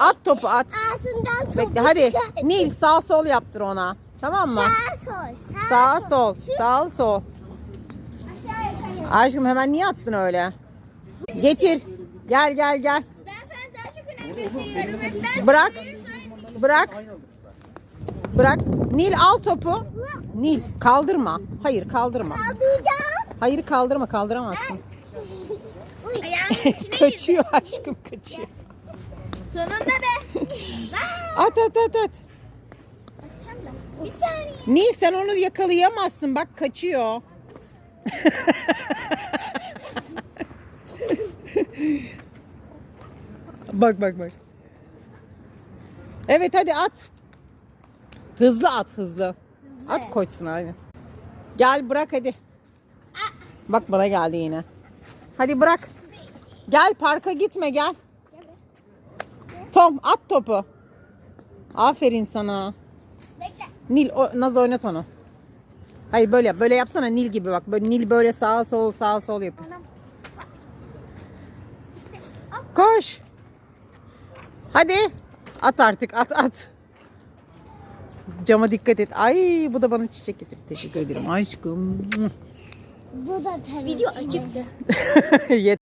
At topu at. Ağzından topu Bekle hadi. çıkar. Nil sağ sol yaptır ona. Tamam mı? Sağ sol. Sağ sol. Sağ sol. Aşkım hemen niye attın öyle? Getir. Gel gel gel. Ben sana daha çok önem gösteriyorum. Hep ben Bırak. Bırak. Bırak. Nil al topu. Nil kaldırma. Hayır kaldırma. Kaldıracağım. Hayır kaldırma kaldıramazsın. Uy. Ayağımın içine kaçıyor aşkım kaçıyor. Sonunda be. At at at at. Atacağım da. Bir saniye. Nil sen onu yakalayamazsın bak kaçıyor. bak bak bak. Evet hadi at. Hızlı at hızlı. At koçsun hadi. Gel bırak hadi. Bak bana geldi yine. Hadi bırak. Gel parka gitme gel. Tom at topu. Aferin sana. Bekle. Nil o, Naz oynat onu. Hayır böyle yap. Böyle yapsana Nil gibi bak. Böyle Nil böyle sağa sol sağa sol yapıyor. Anam. Koş. Hadi. At artık at at. Cama dikkat et. Ay bu da bana çiçek getirdi. Teşekkür ederim aşkım. Bu da tabii. Video açıktı. Yeter.